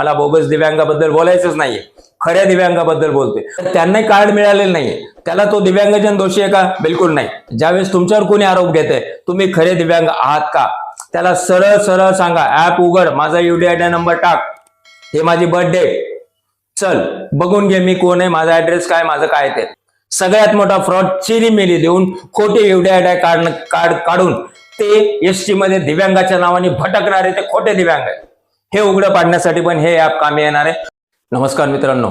मला बोगस दिव्यांगाबद्दल बोलायचंच नाहीये. खऱ्या दिव्यांगाबद्दल बोलतोय. तर त्यांनाही कार्ड मिळालेलं नाहीये. त्याला तो दिव्यांगजन दोषी आहे का? बिलकुल नाही. ज्यावेळेस तुमच्यावर कोणी आरोप घेते तुम्ही खरे दिव्यांग आहात का? त्याला सरळ सरळ सांगा. ऍप उघड. माझा युडीआयडी नंबर टाक. हे माझी बर्थडे चल बघून घे मी कोण आहे माझा ऍड्रेस काय माझं काय ते. सगळ्यात मोठा फ्रॉड चिरी मेली देऊन खोटे युडीआयडी कार्ड कार्ड काढून ते एसटी मध्ये दिव्यांगाच्या नावाने भटकणारे ते खोटे दिव्यांग आहे हे उघडं पाडण्यासाठी पण हे ऍप कामी येणार आहे. नमस्कार मित्रांनो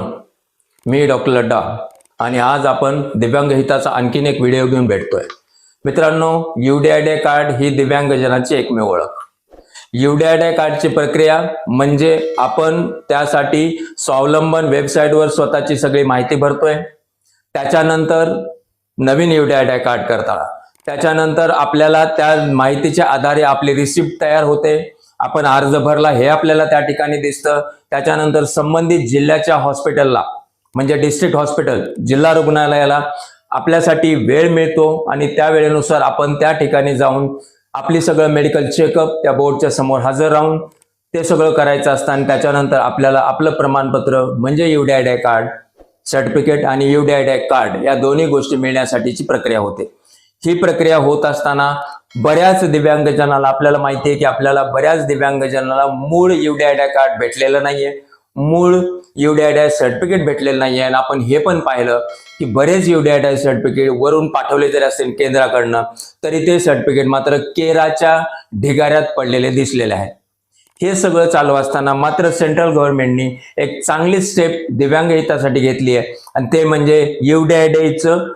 मी डॉक्टर लड्डा आणि आज आपण दिव्यांग हिताचा आणखीन एक व्हिडिओ घेऊन भेटतोय. मित्रांनो युडीआयडे कार्ड ही दिव्यांगजनाची एकमेव ओळख. युडीआयडे कार्डची प्रक्रिया म्हणजे आपण त्यासाठी स्वावलंबन वेबसाईटवर स्वतःची सगळी माहिती भरतोय. त्याच्यानंतर नवीन युडीआयडे कार्ड करताना. त्याच्यानंतर आपल्याला त्या माहितीच्या आधारे आपली रिसिप्ट तयार होते. आपण अर्ज भरला हे आपल्याला त्या ठिकाणी दिसतं. त्याच्यानंतर संबंधित जिल्ह्याच्या हॉस्पिटलला म्हणजे डिस्ट्रिक्ट हॉस्पिटल जिल्हा रुग्णालयाला आपल्यासाठी वेळ मिळतो आणि त्या वेळेनुसार आपण त्या ठिकाणी जाऊन आपली सगळं मेडिकल चेकअप त्या बोर्डच्या समोर हजर राहून ते सगळं करायचं असतं आणि त्याच्यानंतर आपल्याला आपलं प्रमाणपत्र म्हणजे युडीआयडी कार्ड सर्टिफिकेट आणि युडीआयडी कार्ड या दोन्ही गोष्टी मिळण्यासाठीची प्रक्रिया होते. ही प्रक्रिया होत असताना बऱ्याच दिव्यांगजनाला आपल्याला माहिती आहे की आपल्याला बऱ्याच दिव्यांगजनाला मूळ युडीआयडी कार्ड भेटलेलं नाहीये. मूळ युडीआयडी सर्टिफिकेट भेटलेलं नाहीये. आणि आपण हे पण पाहिलं की बरेच युडीआयडी सर्टिफिकेट वरून पाठवले जरी असेल केंद्राकडनं तरी ते सर्टिफिकेट मात्र केराच्या ढिगाऱ्यात पडलेले दिसलेले आहे हे सगळं चालू असताना मात्र सेंट्रल गव्हर्नमेंटनी एक चांगली स्टेप दिव्यांग हितासाठी घेतली आहे. आणि ते म्हणजे युडीआयडीआयचं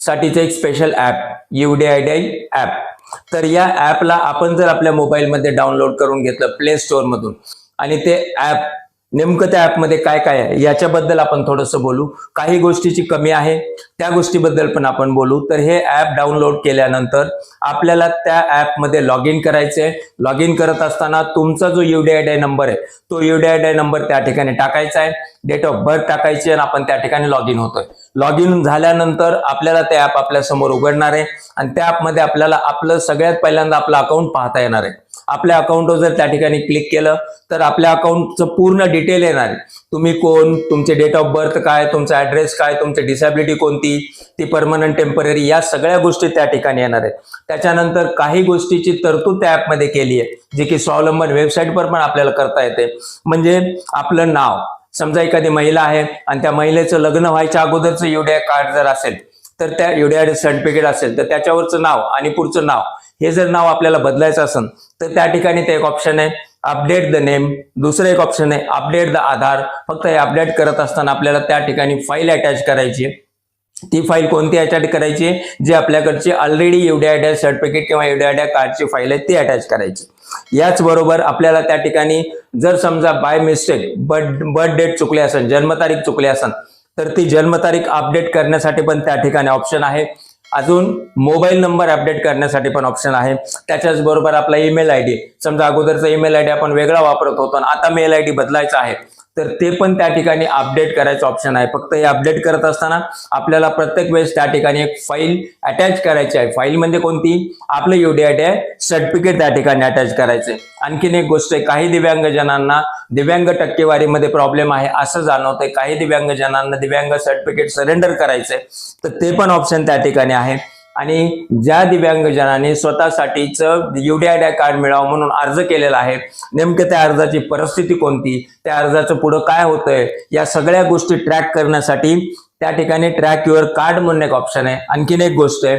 साठीचं एक स्पेशल ॲप युडीआयडीआय ॲप. तर या ॲपला आपण जर आपल्या मोबाईलमध्ये डाउनलोड करून घेतलं प्ले स्टोअरमधून आणि ते ॲप नेमकं त्या ॲपमध्ये काय काय आहे याच्याबद्दल आपण थोडंसं बोलू. काही गोष्टीची कमी आहे त्या गोष्टीबद्दल पण आपण बोलू. तर हे ॲप डाउनलोड केल्यानंतर आपल्याला त्या ॲपमध्ये लॉग इन करायचंय. लॉग इन करत असताना तुमचा जो युडीआयडीआय नंबर आहे तो युडीआयडीआय नंबर त्या ठिकाणी टाकायचा आहे. डेट ऑफ बर्थ टाकायची आणि आपण त्या ठिकाणी लॉग इन होतोय. लॉग इन झाल्यानंतर आपल्याला ते ॲप आपल्यासमोर उघडणार आहे. आणि त्या ॲपमध्ये आपल्याला आपलं सगळ्यात पहिल्यांदा आपलं अकाउंट पाहता येणार आहे. आपल्या अकाउंटवर जर त्या ठिकाणी क्लिक केलं तर आपल्या अकाउंटचं पूर्ण डिटेल येणार आहे. तुम्ही कोण तुमचे डेट ऑफ बर्थ काय तुमचा ऍड्रेस काय तुमची डिसॅबिलिटी कोणती ती परमनंट टेंपररी या सगळ्या गोष्टी त्या ठिकाणी येणार आहेत. त्याच्यानंतर काही गोष्टीची तरतूद त्या ॲपमध्ये केली आहे जी की स्वावलंबन वेबसाईटवर पण आपल्याला करता येते. म्हणजे आपलं नाव. समजा एखादी महिला आहे आणि त्या महिलेचं लग्न व्हायच्या अगोदरचं युडीआय कार्ड जर असेल तर त्या युडीआय सर्टिफिकेट असेल तर त्याच्यावरचं नाव आणि पुढचं नाव हे जर नाव आपल्याला बदलायचं असेल तर त्या ठिकाणी ते एक ऑप्शन आहे अपडेट द नेम दुसरं एक ऑप्शन आहे अपडेट द आधार. फक्त हे अपडेट करत असताना आपल्याला त्या ठिकाणी फाईल अटॅच करायची ती फाईल कोणती अटॅच करायची जी आपल्याकडची ऑलरेडी युडीआयडी सर्टिफिकेट किंवा युडीआयडी कार्डची फाईल आहे ती अटॅच करायची याचबरोबर आपल्याला त्या ठिकाणी जर समजा by mistake birth birth date चुकली असेल जन्मतारीख चुकली असेल तर ती जन्मतारीख अपडेट करण्यासाठी पण त्या ठिकाणी ऑप्शन आहे. अजून मोबाईल नंबर अपडेट करण्यासाठी पण ऑप्शन आहे. त्याच्याच बरोबर आपला ईमेल आय डी समजा अगोदरचा ईमेल आय डी आपण वेगळा वापरत होतो आणि आता मेल आय डी बदलायचा आहे. तर ते पण त्या ठिकाणी अपडेट करायचं ऑप्शन आहे. फक्त हे अपडेट करत असताना आपल्याला प्रत्येक वेळेस त्या ठिकाणी एक फाईल अटॅच करायची आहे. फाईल म्हणजे कोणती? आपलं युडीआयटी आहे. सर्टिफिकेट त्या ठिकाणी अटॅच करायचे आणखीन एक गोष्ट आहे काही दिव्यांगजनांना दिव्यांग टक्केवारीमध्ये प्रॉब्लेम आहे असं जाणवतंय. काही दिव्यांगजनांना दिव्यांग सर्टिफिकेट सरेंडर करायचंय. तर ते पण ऑप्शन त्या ठिकाणी आहे. आणि ज्या दिव्यांगजनाने स्वतःसाठीचं युडीआयडी कार्ड मिळावं म्हणून अर्ज केलेला आहे नेमकं त्या अर्जाची परिस्थिती कोणती? त्या अर्जाचं पुढं काय होतंय? या सगळ्या गोष्टी ट्रॅक करण्यासाठी त्या ठिकाणी ट्रॅक युअर कार्ड म्हणून एक ऑप्शन आहे. आणखीन एक गोष्ट आहे.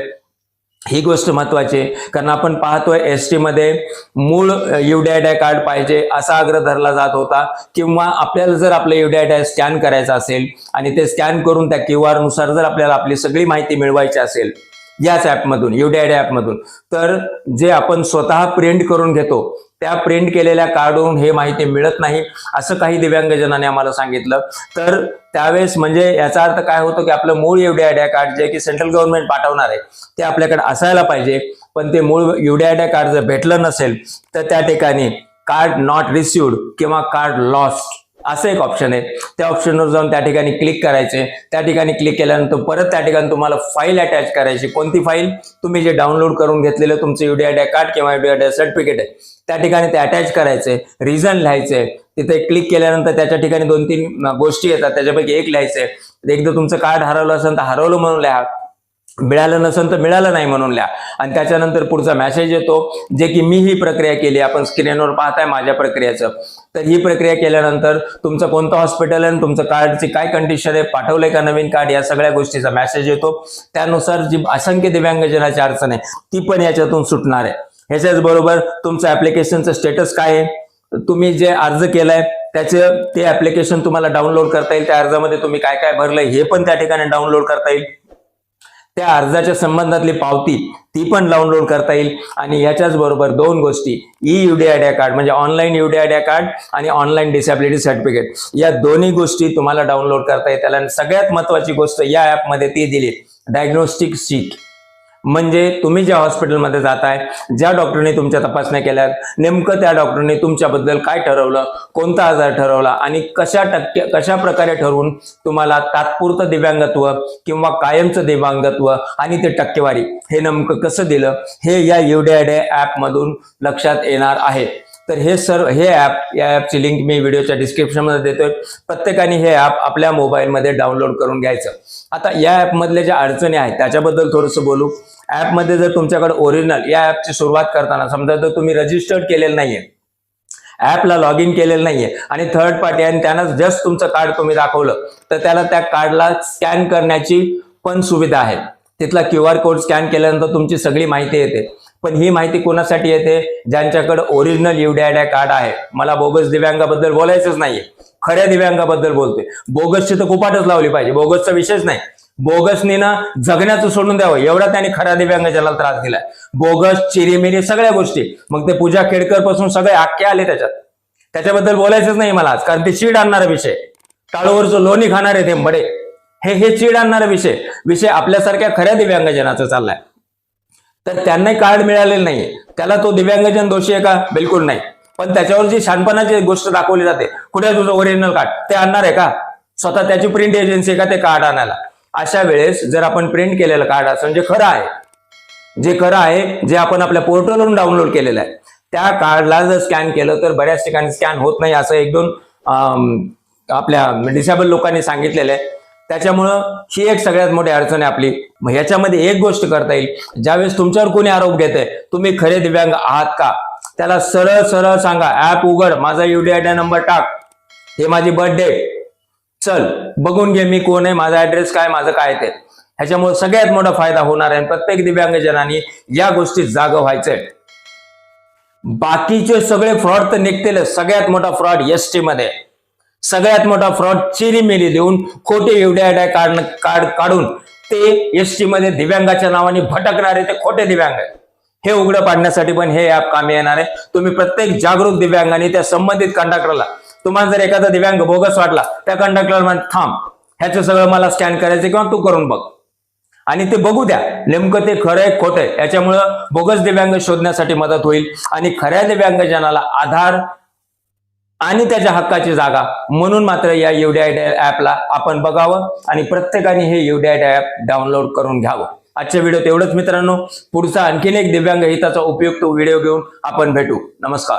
ही गोष्ट महत्वाची आहे कारण आपण पाहतोय एसमध्ये मूळ युडीआयडी कार्ड पाहिजे असा आग्रह धरला जात होता. किंवा आपल्याला जर आपलं युडीआयडी स्कॅन करायचं असेल आणि ते स्कॅन करून त्या क्यू आरनुसार जर आपल्याला आपली सगळी माहिती मिळवायची असेल याच ॲपमधून युडॅड ॲपमधून तर जे आपण स्वतः प्रिंट करून घेतो त्या प्रिंट केलेल्या कार्डवरून हे माहिती मिळत नाही असं काही दिव्यांगजनाने आम्हाला सांगितलं. तर त्यावेळेस म्हणजे याचा अर्थ काय होतो की आपलं मूळ युडीआयडी कार्ड जे की सेंट्रल गव्हर्नमेंट पाठवणार आहे ते आपल्याकडे असायला पाहिजे. पण ते मूळ युडीआयडी कार्ड जर भेटलं नसेल तर त्या ठिकाणी कार्ड नॉट रिसिवड किंवा कार्ड लॉस असं एक ऑप्शन आहे. त्या ऑप्शनवर जाऊन त्या ठिकाणी क्लिक करायचे. त्या ठिकाणी क्लिक केल्यानंतर परत त्या ठिकाणी तुम्हाला फाईल अटॅच करायची. कोणती फाईल तुम्ही जे डाउनलोड करून घेतलेलं तुमचं युडीआय कार्ड किंवा युडीआय सर्टिफिकेट आहे. त्या ठिकाणी ते अटॅच करायचे. रिझन लिहायचे. तिथे क्लिक केल्यानंतर त्याच्या ठिकाणी दोन तीन गोष्टी येतात. त्याच्यापैकी एक लिहायचे एकदा तुमचं कार्ड हरवलं असेल तर हरवलं म्हणून लिहा. मिळालं नसेल तर मिळालं नाही म्हणून लिहा. आणि त्याच्यानंतर पुढचा मेसेज येतो. जे की मी ही प्रक्रिया केली. आपण स्क्रीनवर पाहताय माझ्या प्रक्रियेचं. तर ही प्रक्रिया केल्यानंतर तुमचं कोणतं हॉस्पिटल आहे आणि तुमचं कार्डची काय कंडिशन आहे पाठवलंय का नवीन कार्ड या सगळ्या गोष्टीचा मेसेज येतो. त्यानुसार जी असंख्य दिव्यांगजनाची अडचण आहे ती पण याच्यातून सुटणार आहे. ह्याच्याच बरोबर तुमचं ऍप्लिकेशनचं स्टेटस काय आहे? तुम्ही जे अर्ज केलाय त्याचे ते ऍप्लिकेशन तुम्हाला डाउनलोड करता येईल त्या अर्जामध्ये तुम्ही काय काय भरलंय हे पण त्या ठिकाणी डाउनलोड करता येईल. त्या अर्जाच्या संबंधातली पावती ती पण डाउनलोड करता येईल. आणि याच्याच बरोबर दोन गोष्टी ई युडीआयडिया कार्ड म्हणजे ऑनलाईन युडीआयडिया कार्ड आणि ऑनलाईन डिसॅबिलिटी सर्टिफिकेट या दोन्ही गोष्टी तुम्हाला डाउनलोड करता येतील. आणि सगळ्यात महत्वाची गोष्ट या ऍपमध्ये ती दिली डायग्नोस्टिक शीट म्हणजे तुम्ही ज्या हॉस्पिटलमध्ये जाताय ज्या डॉक्टरने तुमच्या तपासण्या केल्या नेमकं त्या डॉक्टरने तुमच्याबद्दल काय ठरवलं कोणता आजार ठरवला आणि कशा टक्के कशा प्रकारे ठरवून तुम्हाला तात्पुरतं दिव्यांगत्व किंवा कायमचं दिव्यांगत्व आणि ते टक्केवारी हे नेमकं कसं दिलं हे या युडीआयडे ॲपमधून लक्षात येणार आहे. तर हे सर्व हे ॲप या ॲपची लिंक मी व्हिडिओच्या डिस्क्रिप्शनमध्ये देतोय. प्रत्येकाने हे ॲप आपल्या मोबाईलमध्ये डाउनलोड करून घ्यायचं. आता या ॲपमधल्या ज्या अडचणी आहेत त्याच्याबद्दल थोडंसं बोलू. ॲपमध्ये जर तुमच्याकडे ओरिजिनल या ॲपची सुरुवात करताना समजा जर तुम्ही रजिस्टर्ड केलेलं नाहीये ॲपला लॉग इन केलेलं नाहीये आणि थर्ड पार्टी आणि त्यानं जस्ट तुमचं कार्ड तुम्ही दाखवलं तर त्याला त्या कार्डला स्कॅन करण्याची पण सुविधा आहे. तिथला क्यू आर कोड स्कॅन केल्यानंतर तुमची सगळी माहिती येते. पण ही माहिती कोणासाठी येते? ज्यांच्याकडे ओरिजिनल युडीआयडिया कार्ड आहे. मला बोगस दिव्यांगाबद्दल बोलायचंच नाहीये. खऱ्या दिव्यांगाबद्दल बोलतोय बोगसची तर कुपाटच लावली पाहिजे. बोगसचा विषयच नाही. बोगसनी ना जगण्याचं सोडून द्यावं. एवढा त्यांनी खऱ्या दिव्यांगजनाला त्रास दिलाय. बोगस चिरीमिरी सगळ्या गोष्टी. मग ते पूजा खेडकरपासून सगळे आख्या आले त्याच्यात. त्याच्याबद्दल बोलायचंच नाही मला आज कारण ते चीड आणणारा विषय. टाळूवरचं लोणी खाणारे ते मडे हे हे चीड आणणारा विषय. विषय आपल्यासारख्या खऱ्या दिव्यांगजनाचा चाललाय. तर त्यांनाही कार्ड मिळालेलं नाहीये. त्याला तो दिव्यांगजन दोषी आहे का? बिलकुल नाही. पण त्याच्यावर जी शानपणाची गोष्ट दाखवली जाते कुठे तुझं ओरिजिनल कार्ड ते आणणार आहे का? स्वतः त्याची प्रिंट एजन्सी आहे का ते कार्ड आणायला? अशा वेळेस जर आपण प्रिंट केलेलं कार्ड असेल जे खरं आहे जे खरं आहे जे आपण आपल्या पोर्टलवरून डाउनलोड केलेलं आहे त्या कार्डला जर स्कॅन केलं तर बऱ्याच ठिकाणी स्कॅन होत नाही असं एक दोन आपल्या डिसेबल लोकांनी सांगितलेलं आहे. त्याच्यामुळं ही एक सगळ्यात मोठी अडचण आहे आपली. मग ह्याच्यामध्ये एक गोष्ट करता येईल. ज्यावेळेस तुमच्यावर कोणी आरोप घेते तुम्ही खरे दिव्यांग आहात का? त्याला सरळ सरळ सांगा ऍप उघड माझा युडीआयडी नंबर टाक. हे माझी बर्थडे. चल बघून घे मी कोण आहे माझा ऍड्रेस काय माझं काय ते. ह्याच्यामुळे सगळ्यात मोठा फायदा होणार आहे प्रत्येक दिव्यांगजनांनी या गोष्टीत जाग व्हायचंय. बाकीचे सगळे फ्रॉड तर निघतील सगळ्यात मोठा फ्रॉड एस टी मध्ये. सगळ्यात मोठा फ्रॉड चिरीमिरी देऊन खोटे एवढ्या कार्ड कार्ड काढून ते एस टी मध्ये दिव्यांगाच्या नावाने भटकणारे ते खोटे दिव्यांग आहे हे उघडं पाडण्यासाठी पण हे ऍप कामी येणार आहे. तुम्ही प्रत्येक जागरूक दिव्यांगाने त्या संबंधित कंडक्टरला तुम्हाला जर एखादा दिव्यांग बोगस वाटला त्या कंडक्टरला थांब ह्याचं सगळं मला स्कॅन करायचं किंवा तू करून बघ. आणि ते बघू द्या नेमकं ते खरं आहे खोटं आहे. याच्यामुळं बोगस दिव्यांग शोधण्यासाठी मदत होईल. आणि खऱ्या दिव्यांगजनाला आधार आणि त्याच्या हक्काची जागा. म्हणून मात्र या युडीआयडी ऍपला आपण बघावं आणि प्रत्येकाने हे युडीआयडी ऍप डाउनलोड करून घ्यावं. आजच्या व्हिडिओ तेवढंच मित्रांनो. पुढचा आणखीन एक दिव्यांग हिताचा उपयुक्त व्हिडिओ घेऊन आपण भेटू. नमस्कार.